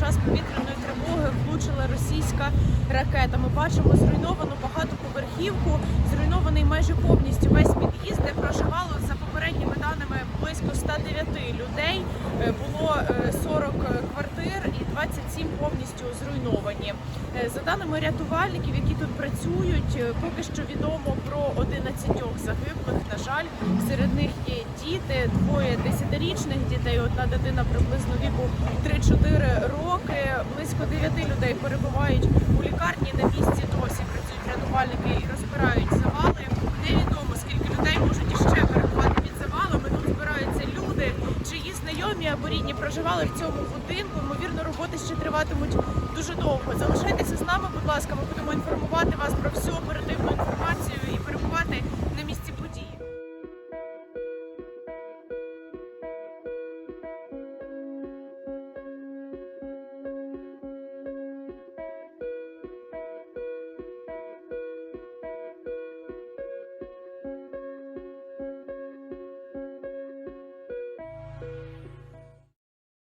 час повітряної тривоги влучила російська ракета. Ми бачимо зруйновану багатоповерхівку, зруйнований майже повністю весь під'їзд близько 109 людей. Е, Було е, 40 квартир і 27 повністю зруйновані. Е, За даними рятувальників, які тут працюють, е, поки що відомо про 11 загиблих. На жаль, серед них є діти, двоє десятирічних дітей, одна дитина приблизно віку 3-4 роки. Близько 9 людей перебувають у лікарні. На місці досі працюють рятувальники знайомі або рідні проживали в цьому будинку. Ймовірно, роботи ще триватимуть дуже довго. Залишайтеся з нами, будь ласка. Ми будемо інформувати вас про всю оперативну інформацію